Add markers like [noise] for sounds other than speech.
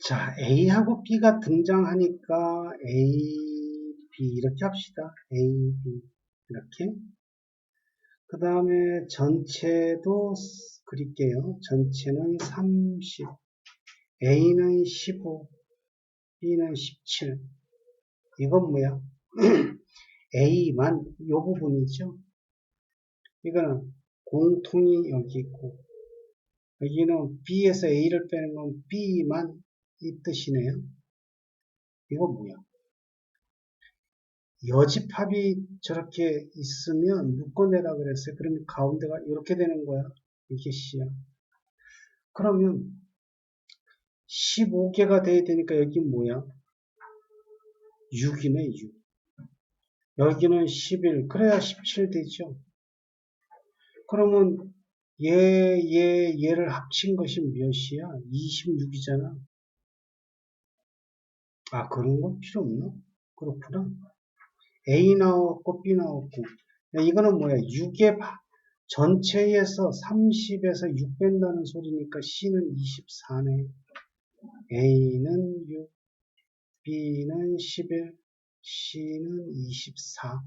자, A하고 B가 등장하니까 A, B 이렇게 합시다. A, B 이렇게. 그 다음에 전체도 그릴게요. 전체는 30, A는 15, B는 17. 이건 뭐야? [clears throat] A만 요 부분이죠. 이거는 공통이 여기 있고 여기는 B에서 A를 빼는 건 B만 이 뜻이네요. 이거 뭐야? 여집합이 저렇게 있으면 묶어내라 그랬어요. 그러면 가운데가 이렇게 되는 거야. 이게 C야. 그러면 15개가 돼야 되니까 여기 뭐야? 6이네 6. 여기는 11. 그래야 17 되죠. 그러면 얘, 얘, 얘를 합친 것이 몇이야? 26이잖아. 아, 그런 건 필요 없나? 그렇구나. A 나왔고 B 나왔고. 이거는 뭐야? 6의 전체에서 30에서 6 뺀다는 소리니까 C는 24네. A는 6, B는 11, C는 24.